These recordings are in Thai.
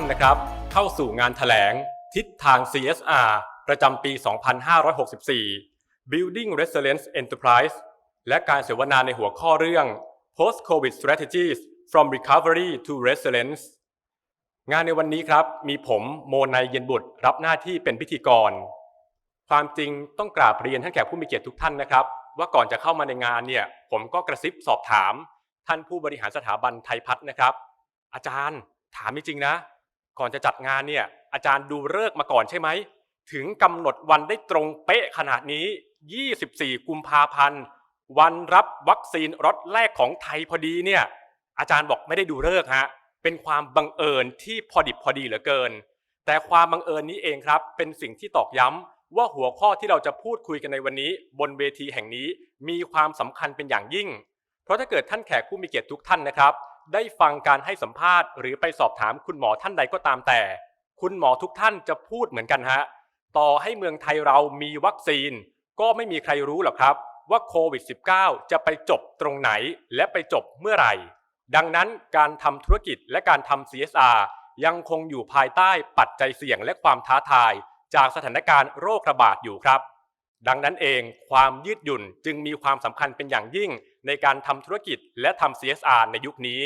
นรับทุกท่านนะครับ เข้าสู่งานถแถลง ทิศทาง CSR ประจำปี 2564 Building Resilience Enterprise และการเสวนาในหัวข้อเรื่อง Post COVID Strategies from Recovery to Resilience งานในวันนี้ครับ มีผมโมนายเย็นบุตรรับหน้าที่เป็นพิธีกร ความจริงต้องกราบเรียนท่านแขกผู้มีเกียรติทุกท่านนะครับ ว่าก่อนจะเข้ามาในงานเนี่ย ผมก็กระซิบสอบถาม ท่านผู้บริหารสถาบันไทยพัฒน์นะครับ อาจารย์ถามจริงๆนะ ก่อนจะจัดงานเนี่ยอาจารย์ดูฤกษ์มาก่อนใช่ไหม ถึงกำหนดวันได้ตรงเป๊ะขนาดนี้ 24 กุมภาพันธ์ วันรับวัคซีนรถแรกของไทยพอดีเนี่ยอาจารย์บอกไม่ได้ดูฤกษ์ฮะเป็นความบังเอิญที่พอดิบพอดีเหลือเกิน แต่ความบังเอิญนี้เองครับ เป็นสิ่งที่ตอกย้ำว่าหัวข้อที่เราจะพูดคุยกันในวันนี้ บนเวทีแห่งนี้มีความสำคัญเป็นอย่างยิ่ง เพราะถ้าเกิดท่านแขกผู้มีเกียรติทุกท่านนะครับ ได้ฟังการให้สัมภาษณ์หรือไปสอบถามคุณหมอท่านใดก็ตามแต่ คุณหมอทุกท่านจะพูดเหมือนกันฮะต่อให้เมืองไทยเรามีวัคซีน ก็ไม่มีใครรู้หรอกครับ ว่าโควิด -19 จะไปจบตรงไหนและไปจบเมื่อไหร่ ดังนั้นการทำธุรกิจและการทำ CSR ยังคงอยู่ภายใต้ปัจจัยเสี่ยงและความท้าทาย จากสถานการณ์โรคระบาดอยู่ครับ ดังนั้นเองความยืดหยุ่นจึงมีความสำคัญเป็นอย่างยิ่ง ในการทำธุรกิจและทำ CSR ในยุคนี้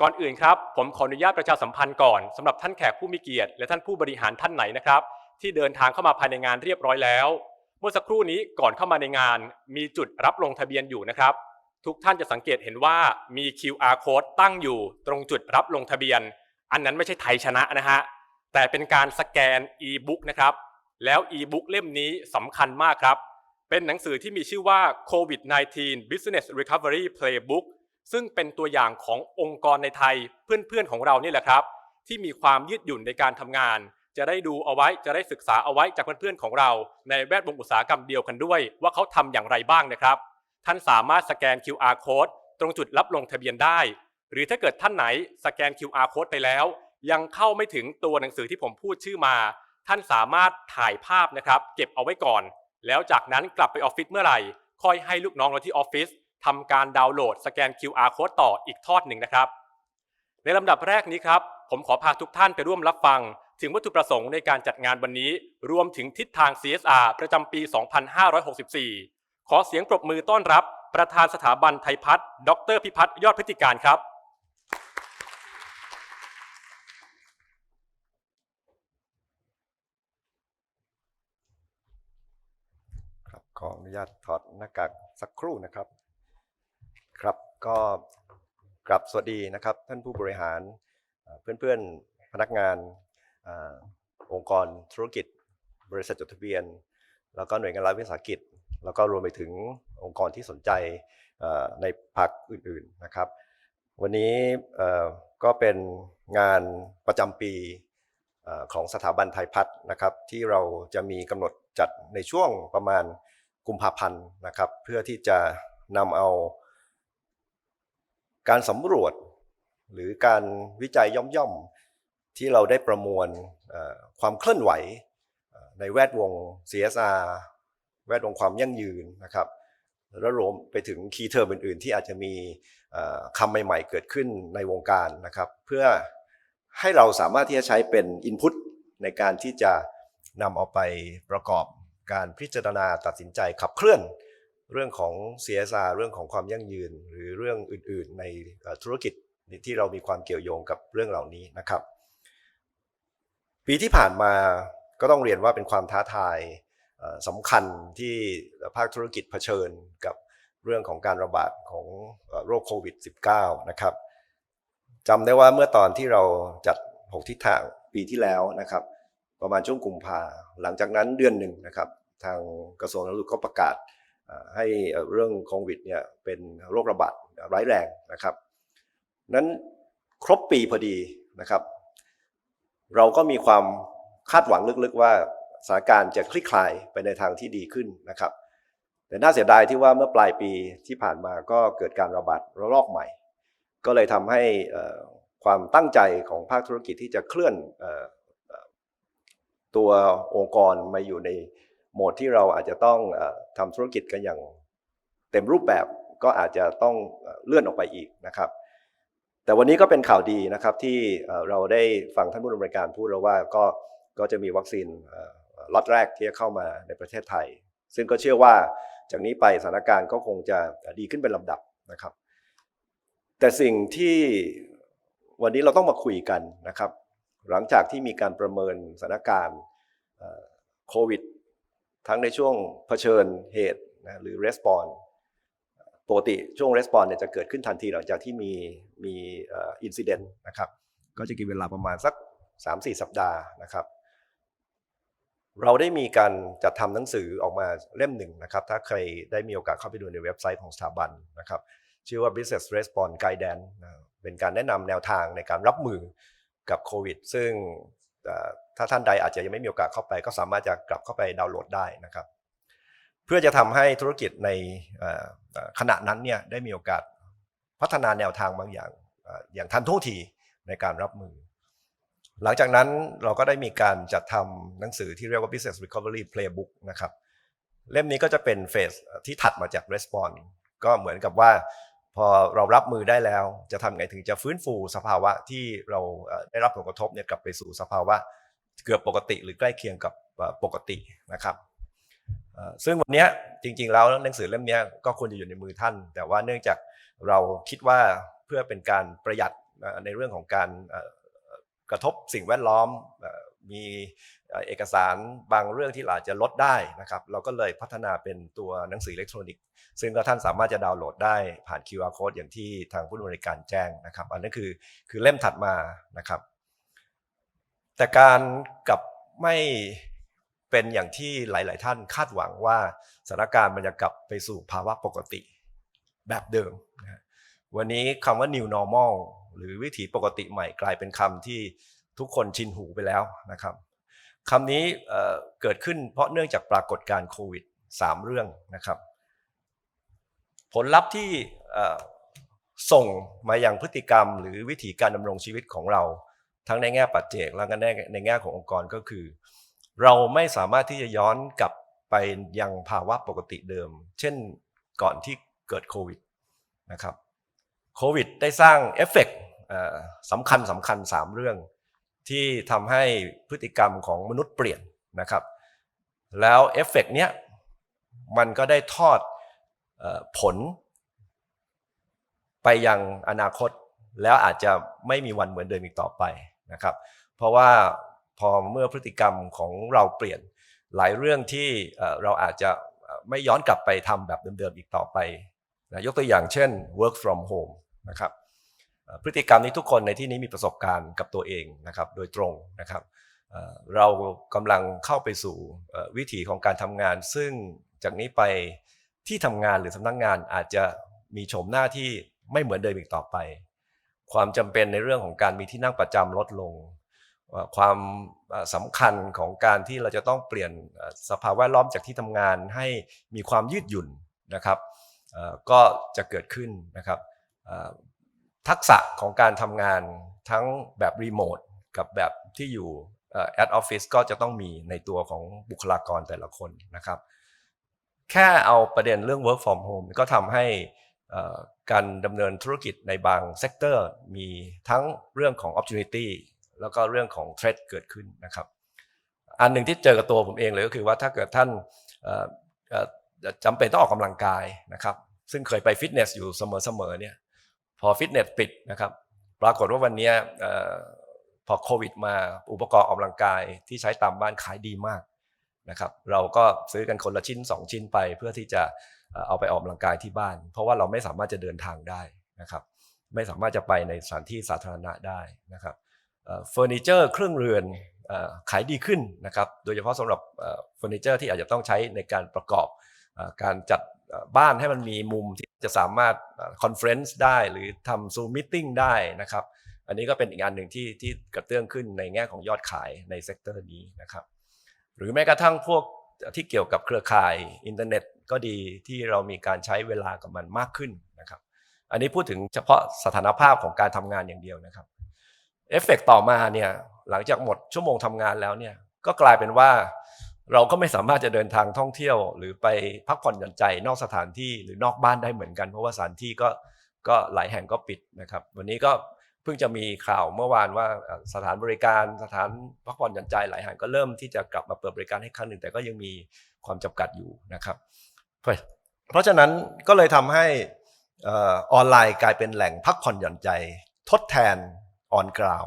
ก่อนอื่นครับ ผมขออนุญาตประชาสัมพันธ์ก่อนสำหรับท่านแขกผู้มีเกียรติ และท่านผู้บริหารท่านไหนนะครับ ที่เดินทางเข้ามาภายในงานเรียบร้อยแล้ว เมื่อสักครู่นี้ก่อนเข้ามาในงาน มีจุดรับลงทะเบียนอยู่นะครับ ทุกท่านจะสังเกตเห็นว่ามี QR code ตั้งอยู่ ตรงจุดรับลงทะเบียน อันนั้นไม่ใช่ไทยชนะนะฮะแต่เป็นการสแกน e-book นะครับแล้ว e-book เล่มนี้สำคัญมากครับ เป็นหนังสือที่มีชื่อว่า COVID-19 Business Recovery Playbook ซึ่งเป็นตัวอย่างขององค์กรในไทยเพื่อนๆของเรานี่แหละครับ ที่มีความยืดหยุ่นในการทำงาน จะได้ดูเอาไว้จะได้ศึกษาเอาไว้จากเพื่อนๆของเรา ในแวดวงอุตสาหกรรมเดียวกันด้วย ว่าเขาทำอย่างไรบ้างนะครับ ท่านสามารถสแกน QR code ตรงจุดรับลงทะเบียนได้ หรือถ้าเกิดท่านไหนสแกน QR code ไปแล้ว ยังเข้าไม่ถึงตัวหนังสือที่ผมพูดชื่อมา ท่านสามารถถ่ายภาพนะครับ เก็บเอาไว้ก่อน แล้วจากนั้นกลับไปออฟฟิศเมื่อไหร่ ค่อยให้ลูกน้องเราที่ออฟฟิศทำการดาวน์โหลดสแกน QR code ต่ออีกทอดหนึ่งนะครับ ในลำดับแรกนี้ครับ ผมขอพาทุกท่านไปร่วมรับฟัง ถึงวัตถุประสงค์ในการจัดงานวันนี้ รวมถึงทิศทาง CSR ประจำปี 2564 ขอเสียงปรบมือต้อนรับ ประธานสถาบันไทยพัฒน์ดรพิพัฒน์ยอดพฤติการครับ ครับ ขออนุญาตถอดหน้ากากสักครู่นะครับ ครับก็กลับสวัสดีนะครับ ท่านผู้บริหารเอ่อเพื่อนๆพนักงานอองค์กรธุรกิจ บริษัทจดทะเบียน แล้วก็หน่วยงานรัฐวิสาหกิจ แล้วก็รวมไปถึงองค์กรที่สนใจในภาคอื่นๆนะครับ วันนี้ก็เป็นงานประจำปีของสถาบันไทยพัฒน์นะครับ ที่เราจะมีกำหนดจัดในช่วงประมาณ กุมภาพันธ์นะครับ เพื่อที่จะนำเอาการสำรวจ หรือการวิจัยย่อมๆ ที่เราได้ประมวลความเคลื่อนไหวในแวดวง CSR แวดวงความยั่งยืนนะครับแล้วรวมไปถึงคีย์เทอมอื่น ๆ ที่อาจจะมีคำใหม่ ๆ เกิดขึ้นในวงการนะครับ เพื่อให้เราสามารถที่จะใช้เป็น Input ในการที่จะนำเอาไปประกอบ การพิจารณาตัดสินใจขับเคลื่อน เรื่องของ CSR เรื่องของความยั่งยืน หรือเรื่องอื่น ๆ ในธุรกิจที่เรามีความเกี่ยวโยงกับเรื่องเหล่านี้นะครับ ปีที่ผ่านมาก็ต้องเรียนว่าเป็นความท้าทายสำคัญที่ภาคธุรกิจเผชิญกับเรื่องของการระบาดของโรคโควิด -19 นะครับจำได้ว่าเมื่อตอนที่เราจัด 6 ทิศทางปีที่แล้วนะครับ ประมาณช่วงกุมภา หลังจากนั้นเดือนหนึ่งนะครับ ทางกระทรวงสาธารณสุขก็ประกาศให้เรื่องโควิดเนี่ยเป็นโรคระบาดร้ายแรงนะครับ นั้นครบปีพอดีนะครับ เราก็มีความคาดหวังลึกๆว่าสถานการณ์จะคลี่คลายไปในทางที่ดีขึ้นนะครับ แต่น่าเสียดายที่ว่าเมื่อปลายปีที่ผ่านมาก็เกิดการระบาดระลอกใหม่ ก็เลยทำให้ความตั้งใจของภาคธุรกิจที่จะเคลื่อน ตัวองค์กรมาอยู่ในโหมดที่เราอาจจะต้องเออทำธุรกิจกันอย่างเต็มรูปแบบก็อาจจะต้องเลื่อนออกไปอีกนะครับ แต่วันนี้ก็เป็นข่าวดีนะครับที่เราได้ฟังท่านผู้ดำเนินการพูดแล้วว่าก็ก็จะมีวัคซีนล็อตแรกที่จะเข้ามาในประเทศไทย ซึ่งก็เชื่อว่าจากนี้ไปสถานการณ์ก็คงจะดีขึ้นเป็นลำดับนะครับ แต่สิ่งที่วันนี้เราต้องมาคุยกันนะครับ หลังจากที่มีการประเมินสถานการณ์โควิด ทั้งในช่วงเผชิญเหตุนะหรือ response ปกติช่วง response เนี่ยจะเกิดขึ้นทันทีหลังจากที่มีมีอินซิเดนต์นะครับ ก็จะกินเวลาประมาณสัก 3-4 สัปดาห์นะครับเราได้มีการจัดทำหนังสือออกมาเล่มหนึ่งนะครับ ถ้าใครได้มีโอกาสเข้าไปดูในเว็บไซต์ของสถาบันนะครับ ชื่อว่า Business Response Guidance เป็นการแนะนำแนวทางในการรับมือ กับโควิด ซึ่งถ้าท่านใดอาจจะยังไม่มีโอกาสเข้าไป ก็สามารถจะกลับเข้าไปดาวน์โหลดได้นะครับ เพื่อจะทำให้ธุรกิจในขณะนั้นเนี่ยได้มีโอกาสพัฒนาแนวทางบางอย่างเอ่ออย่างทันท่วงทีในการรับมือ หลังจากนั้นเราก็ได้มีการจัดทำหนังสือที่เรียกว่า Business Recovery Playbook นะครับ เล่มนี้ก็จะเป็นเฟสที่ถัดมาจาก Response ก็เหมือนกับว่า พอเรารับมือได้แล้ว จะทำไงถึงจะฟื้นฟูสภาวะที่เราได้รับผลกระทบเนี่ยกลับไปสู่สภาวะเกือบปกติหรือใกล้เคียงกับปกตินะครับซึ่งวันนี้จริงๆแล้วหนังสือเล่มนี้ก็ควรจะอยู่ในมือท่าน แต่ว่าเนื่องจากเราคิดว่าเพื่อเป็นการประหยัดในเรื่องของการกระทบสิ่งแวดล้อม มีเอกสารบางเรื่องที่อาจจะลดได้นะครับ เราก็เลยพัฒนาเป็นตัวหนังสืออิเล็กทรอนิกส์ ซึ่งก็ท่านสามารถจะดาวน์โหลดได้ผ่าน QR code อย่างที่ทางผู้บริการแจ้งนะครับ อันนั้นคือคือเล่มถัดมานะครับ แต่การกลับไม่เป็นอย่างที่หลาย ๆ ท่านคาดหวังว่าสถานการณ์มันจะกลับไปสู่ภาวะปกติแบบเดิมนะวันนี้คำว่า new normal หรือวิถีปกติใหม่กลายเป็นคำที่ ทุกคนชินหูไปแล้วนะครับคำนี้เกิดขึ้นเพราะเนื่องจากปรากฏการณ์โควิด 3 เรื่องนะครับ ผลลัพธ์ที่ส่งมาอยังพฤติกรรม หรือวิธีการดำรงชีวิตของเรา ทั้งในแง่ปัจเจกและก็ในแง่ขององค์กรก็คือ เราไม่สามารถที่จะย้อนกลับไปยังภาวะปกติเดิม เช่นก่อนที่เกิดโควิดนะครับโควิดได้สร้างเอฟเฟกต์สำคัญสำคัญ3เรื่อง ที่ทำให้พฤติกรรมของมนุษย์เปลี่ยนนะครับ แล้วเอฟเฟกต์เนี้ยมันก็ได้ทอดผล ไปยังอนาคต แล้วอาจจะไม่มีวันเหมือนเดิมอีกต่อไปนะครับ เพราะว่าพอเมื่อพฤติกรรมของเราเปลี่ยนหลายเรื่องที่เราอาจจะไม่ย้อนกลับไปทำแบบเดิมๆอีกต่อไปนะยกตัวอย่างเช่น work from home นะครับ พฤติกรรมนี้ทุกคนในที่นี้มีประสบการณ์กับตัวเองนะครับโดยตรงนะครับเรากำลังเข้าไปสู่วิถีของการทำงาน ซึ่งจากนี้ไปที่ทำงานหรือสำนักงงานอาจจะมีโฉมหน้าที่ไม่เหมือนเดิมอีกต่อไป ความจำเป็นในเรื่องของการมีที่นั่งประจำลดลง ความสำคัญของการที่เราจะต้องเปลี่ยนสภาพแวดล้อมจากที่ทำงานให้มีความยืดหยุ่นนะครับก็จะเกิดขึ้นนะครับ ทักษะของการทำงานทั้งแบบรีโมทกับแบบที่อยู่แอดออฟฟิศก็จะต้องมีในตัวของบุคลากรแต่ละคนนะครับ แค่เอาประเด็นเรื่อง work from home ก็ทำให้การดำเนินธุรกิจในบางเซกเตอร์มีทั้งเรื่องของ opportunity แล้วก็เรื่องของ threat เกิดขึ้นนะครับ อันหนึ่งที่เจอกับตัวผมเองเลยก็คือว่าถ้าเกิดท่านจำเป็นต้องออกกำลังกายนะครับ ซึ่งเคยไปฟิตเนสอยู่เสมอๆเนี่ย อฟิตเนสปิดนะครับ ปรากฏว่าวันนี้พอโควิดมาอุปกรณ์ออกกำลังกายที่ใช้ตามบ้านขายดีมากนะครับ เราก็ซื้อกันคนละชิ้น 2 ชิ้นไป เพื่อที่จะเอาไปออกกำลังกายที่บ้าน เพราะว่าเราไม่สามารถจะเดินทางได้นะครับ ไม่สามารถจะไปในสถานที่สาธารณะได้นะครับเฟอร์นิเจอร์เครื่องเรือนขายดีขึ้นนะครับ โดยเฉพาะสำหรับเฟอร์นิเจอร์ที่อาจจะต้องใช้ในการประกอบการจัดบ้านให้มันมีมุม จะสามารถคอนเฟรนซ์ได้หรือทำซูมมิทติ้งได้นะครับอันนี้ก็เป็นอีกอันหนึ่งที่ที่กระเตื้องขึ้นในแง่ของยอดขายในเซกเตอร์นี้นะครับหรือแม้กระทั่งพวกที่เกี่ยวกับเครือข่ายอินเทอร์เน็ตก็ดีที่เรามีการใช้เวลากับมันมากขึ้นนะครับอันนี้พูดถึงเฉพาะสถานภาพของการทำงานอย่างเดียวนะครับเอฟเฟกต่อมาเนี่ยหลังจากหมดชั่วโมงทำงานแล้วเนี่ยก็กลายเป็นว่า เราก็ไม่สามารถจะเดินทางท่องเที่ยว หรือไปพักผ่อนหย่อนใจนอกสถานที่หรือนอกบ้านได้เหมือนกัน เพราะว่าสถานที่ก็ก็หลายแห่งก็ปิดนะครับ วันนี้ก็เพิ่งจะมีข่าวเมื่อวานว่าสถานบริการสถานพักผ่อนหย่อนใจหลายแห่งก็เริ่มที่จะกลับมาเปิดบริการให้ครั้งหนึ่งแต่ก็ยังมีความจำกัดอยู่นะครับเพราะฉะนั้นก็เลยทำให้ออออนไลน์กลายเป็นแหล่งพักผ่อนหย่อนใจ ทดแทนออนกราว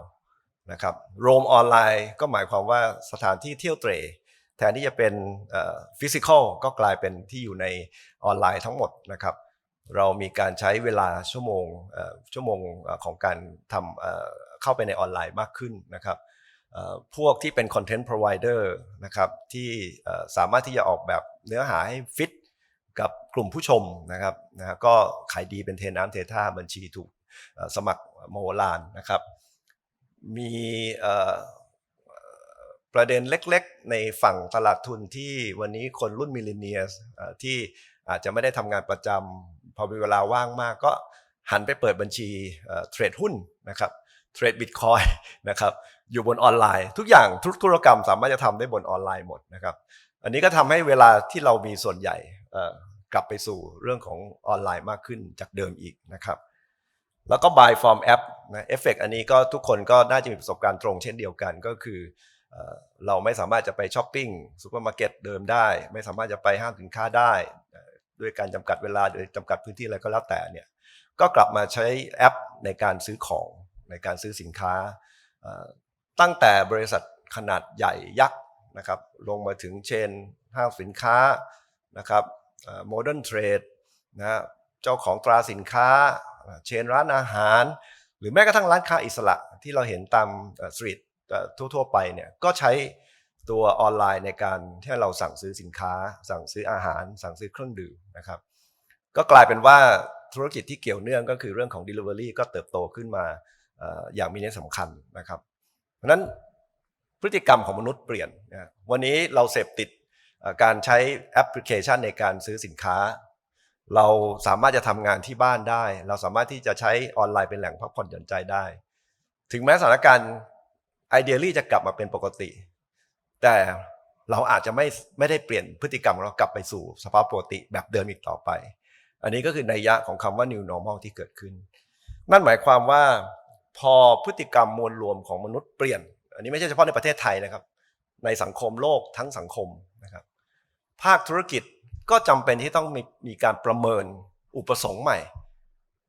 นะครับโรมออนไลน์ก็หมายความว่าสถานที่เที่ยวเตร แทนที่จะเป็นฟิสิกอลก็กลายเป็นที่อยู่ในออนไลน์ทั้งหมดนะครับ เรามีการใช้เวลาชั่วโมงชั่วโมงของการทำเข้าไปในออนไลน์มากขึ้นนะครับพวกที่เป็นคอนเทนต์พรอไวเดอร์นะครับที่สามารถที่จะออกแบบเนื้อหาให้ฟิตกับกลุ่มผู้ชมนะครับนะก็ขายดีเป็นเทน้ำเทท่าบัญชีถูกสมัครโมโหลานนะครับ มี ประเด็นเล็กๆ ในฝั่งตลาดทุนที่วันนี้คนรุ่นมิลเลนเนียสที่อาจจะไม่ได้ทำงานประจำพอมีเวลาว่างมากก็หันไปเปิดบัญชีเทรดหุ้นนะครับเทรดบิตคอยนะครับอยู่บนออนไลน์ ทุกอย่างทุกธุรกรรมสามารถจะทำได้บนออนไลน์หมดนะครับอันนี้ก็ทำให้เวลาที่เรามีส่วนใหญ่กลับไปสู่เรื่องของออนไลน์มากขึ้นจากเดิมอีกนะครับแล้วก็ buy from app นะเอฟเฟกอันนี้ก็ทุกคนก็น่าจะมีประสบการณ์ตรงเช่นเดียวกันก็คือ เราไม่สามารถจะไปช้อปปิ้งซูเปอร์มาร์เก็ตเดิมได้ ไม่สามารถจะไปห้างสินค้าได้ ด้วยการจำกัดเวลาโดยจำกัดพื้นที่อะไรก็แล้วแต่เนี่ยก็กลับมาใช้แอปในการซื้อของในการซื้อสินค้า ตั้งแต่บริษัทขนาดใหญ่ยักษ์นะครับลงมาถึงเชนห้างสินค้านะครับโมเดิร์นเทรดนะฮะเจ้าของตราสินค้า เชนร้านอาหาร หรือแม้กระทั่งร้านค้าอิสระที่เราเห็นตามสตรีท ทั่วๆไปเนี่ยก็ใช้ตัวออนไลน์ในการที่เราสั่งซื้อสินค้า สั่งซื้ออาหาร สั่งซื้อเครื่องดื่มนะครับ ก็กลายเป็นว่าธุรกิจที่เกี่ยวเนื่องก็คือเรื่องของ Delivery ก็เติบโตขึ้นมาอย่างมีนัยสำคัญนะครับ เพราะนั้นพฤติกรรมของมนุษย์เปลี่ยนนะวันนี้เราเสพติดการใช้แอปพลิเคชันในการซื้อสินค้า เราสามารถจะทำงานที่บ้านได้ เราสามารถที่จะใช้ออนไลน์เป็นแหล่งพักผ่อนหย่อนใจได้ ถึงแม้สถานการณ์ ไอเดียลี่จะกลับมาเป็นปกติ แต่เราอาจจะไม่ไม่ได้เปลี่ยนพฤติกรรมของเรากลับไปสู่สภาพปกติแบบเดิมอีกต่อไป อันนี้ก็คือในยะของคำว่า new normal ที่เกิดขึ้น นั่นหมายความว่าพอพฤติกรรมมวลรวมของมนุษย์เปลี่ยน อันนี้ไม่ใช่เฉพาะในประเทศไทยนะครับ ในสังคมโลกทั้งสังคมนะครับ ภาคธุรกิจก็จำเป็นที่ต้องมีมีการประเมินอุปสงค์ใหม่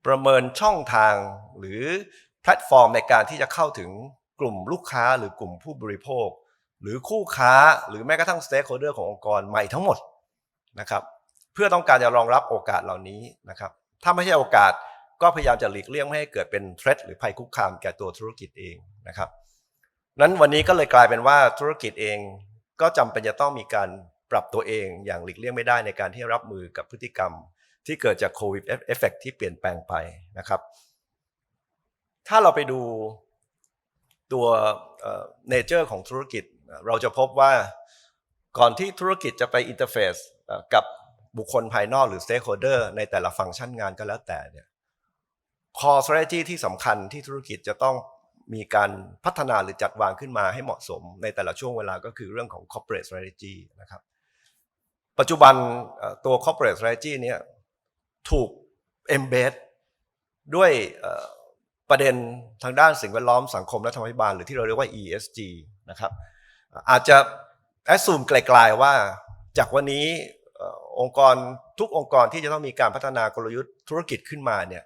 ประเมินช่องทางหรือแพลตฟอร์มในการที่จะเข้าถึง กลุ่มลูกค้าหรือกลุ่มผู้บริโภค หรือคู่ค้าหรือแม้กระทั่งสเต็กโฮเดอร์ขององค์กรใหม่ทั้งหมดนะครับ เพื่อต้องการจะรองรับโอกาสเหล่านี้นะครับ ถ้าไม่ใช่โอกาสก็พยายามจะหลีกเลี่ยงไม่ให้เกิดเป็นเทรดหรือภัยคุกคามแก่ตัวธุรกิจเองนะครับนั้นวันนี้ก็เลยกลายเป็นว่าธุรกิจเองก็จำเป็นจะต้องมีการปรับตัวเองอย่างหลีกเลี่ยงไม่ได้ในการที่รับมือกับพฤติกรรม ที่เกิดจากโควิดเอฟเฟกที่เปลี่ยนแปลงไปนะครับ ถ้าเราไปดู ตัวเนเจอร์ของธุรกิจ เราจะพบว่าก่อนที่ธุรกิจจะไปอินเทอร์เฟซกับบุคคลภายนอกหรือ stakeholder ในแต่ละฟังก์ชันงานก็แล้วแต่เนี่ย core strategy ที่สำคัญที่ธุรกิจจะต้องมีการพัฒนาหรือจัดวางขึ้นมาให้เหมาะสมในแต่ละช่วงเวลาก็คือเรื่องของ corporate strategy นะครับ ปัจจุบันตัว corporate strategy เนี่ยถูก embed ด้วย ประเด็นทางด้านสิ่งแวดล้อมสังคมและธรรมพิบาล หรือที่เราเรียกว่า ESG นะครับอาจจะ assume ไกลๆว่าจากวันนี้องค์กรทุกองค์กรที่จะต้องมีการพัฒนากลยุทธ์ธุรกิจขึ้นมาเนี่ย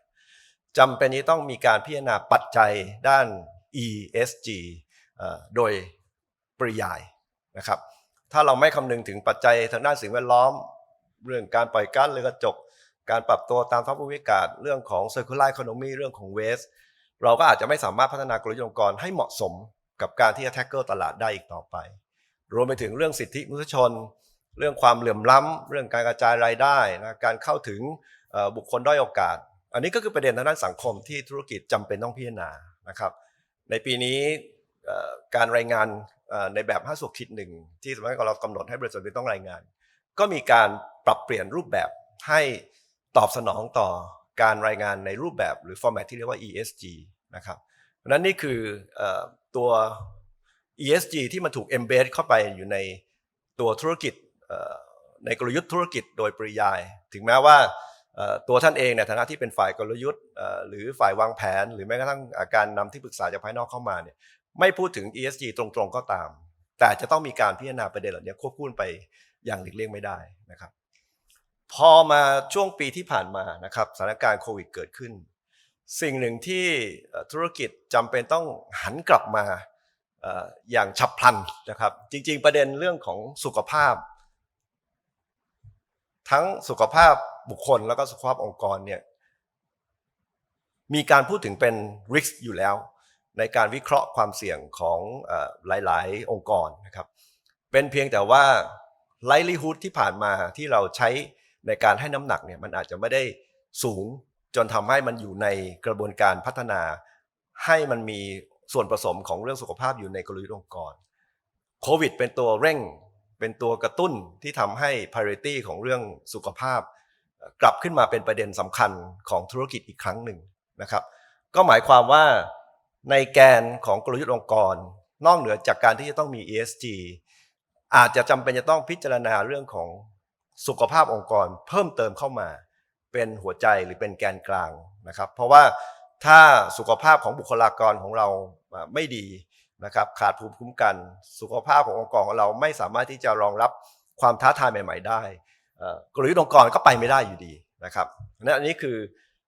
จำเป็นที่ต้องมีการพิจารณาปัจจัยด้าน ESG โดยปริยายนะครับ ถ้าเราไม่คำนึงถึงปัจจัยทางด้านสิ่งแวดล้อม เรื่องการปล่อยก๊าซเรือนกระจก การปรับตัวตามสภาพภูมิอากาศเรื่องของ circular economy เรื่องของ waste เราก็อาจจะไม่สามารถพัฒนากลยุทธ์องค์กรให้เหมาะสมกับการที่จะ tackle ตลาดได้อีกต่อไป รวมไปถึงเรื่องสิทธิมนุษยชน เรื่องความเหลื่อมล้ำเรื่องการกระจายรายได้นะการเข้าถึงบุคคลด้อยโอกาส อันนี้ก็คือประเด็นทางด้านสังคมที่ธุรกิจจำเป็นต้องพิจารณานะครับในปีนี้การรายงานในแบบ5สุขคิดหนึ่งที่สมัก่อนเรากำหนดให้บริษัทต้องรายงาน ก็มีการปรับเปลี่ยนรูปแบบให้ตอบสนองต่อการรายงานในรูปแบบหรือ format ที่เรียกว่า ESG นะครับเพราะนั้นนี่คืออตัว ESG ที่มันถูก embed เข้าไปอยู่ในตัวธุรกิจในกลยุทธ์ธุรกิจโดยปริยาย ถึงแม้ว่าตัวท่านเองในฐานะที่เป็นฝ่ายกลยุทธ์หรือฝ่ายวางแผน หรือแม้กระทั่งการนำที่ปรึกษาจากภายนอกเข้ามาเนี่ยไม่พูดถึง ESG ตรงๆก็ตาม แต่จะต้องมีการพิจารณาประเด็นเหล่านี้ควบคู่ไปอย่างหลีกเลี่ยงไม่ได้นะครับ พอมาช่วงปีที่ผ่านมานะครับสถานการณ์โควิดเกิดขึ้น สิ่งหนึ่งที่ธุรกิจจำเป็นต้องหันกลับมาอย่างฉับพลันนะครับ จริง ๆ ประเด็นเรื่องของสุขภาพ ทั้งสุขภาพบุคคลแล้วก็สุขภาพองค์กรเนี่ยมีการพูดถึงเป็น risk อยู่แล้ว ในการวิเคราะห์ความเสี่ยงของอหลาย ๆ องค์กรนะครับ เป็นเพียงแต่ว่า likelihood ที่ผ่านมาที่เราใช้ในการให้น้ำหนักเนี่ยมันอาจจะไม่ได้สูง จนทำให้มันอยู่ในกระบวนการพัฒนา ให้มันมีส่วนผสมของเรื่องสุขภาพอยู่ในกลยุทธ์องค์กรโควิดเป็นตัวเร่ง เป็นตัวกระตุ้นที่ทำให้ priority ของเรื่องสุขภาพ กลับขึ้นมาเป็นประเด็นสำคัญของธุรกิจอีกครั้งหนึ่งนะครับ ก็หมายความว่าในแกนของกลยุทธ์องค์กร นอกเหนือจากการที่จะต้องมี ESG อาจจะจำเป็นจะต้องพิจารณาเรื่องของสุขภาพองค์กรเพิ่มเติมเข้ามา เป็นหัวใจหรือเป็นแกนกลางนะครับ เพราะว่าถ้าสุขภาพของบุคลากรของเราไม่ดีนะครับ ขาดภูมิคุ้มกัน สุขภาพขององค์กรของเราไม่สามารถที่จะรองรับความท้าทายใหม่ ๆ ได้กลยุทธ์องค์กรก็ไปไม่ได้อยู่ดีนะครับนั่นอันนี้คือ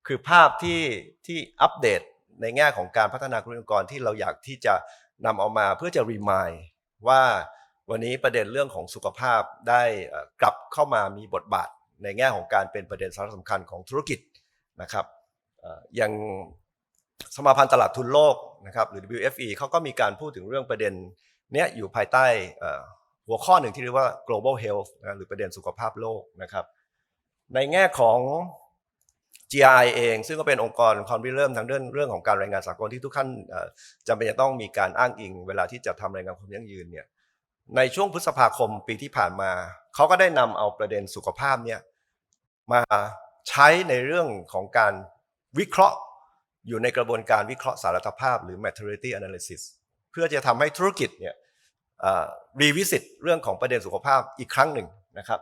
คือภาพที่ที่อัปเดตในแง่ของการพัฒนากลยุทธ์องค์กรที่เราอยากที่จะนำเอามาเพื่อจะรีมายว่าวันนี้ประเด็นเรื่องของสุขภาพได้กลับเข้ามามีบทบาท ในแง่ของการเป็นประเด็นสาระสำคัญของธุรกิจนะครับอย่างสมาพันธ์ตลาดทุนโลกนะครับหรือ WFE เขาก็มีการพูดถึงเรื่องประเด็นเนี้ยอยู่ภายใต้อ่อหัวข้อหนึ่งที่เรียกว่า global health นะหรือประเด็นสุขภาพโลกนะครับในแง่ของ GRI เอง ซึ่งก็เป็นองค์กรความริเริ่มทางเรื่องเรื่องของการรายงานสากลที่ทุกท่านจำเป็นจะต้องมีการอ้างอิง เวลาที่จะทำรายงานความยั่งยืนเนี่ยในช่วงพฤษภาคมปีที่ผ่านมา เขาก็ได้นำเอาประเด็นสุขภาพเนี่ย มาใช้ในเรื่องของการวิเคราะห์อยู่ในกระบวนการวิเคราะห์สารตภาพ หรือ maturity analysis เพื่อจะทำให้ธุรกิจเนี่ยรีวิสิตเรื่องของประเด็นสุขภาพอีกครั้งหนึ่งนะครับ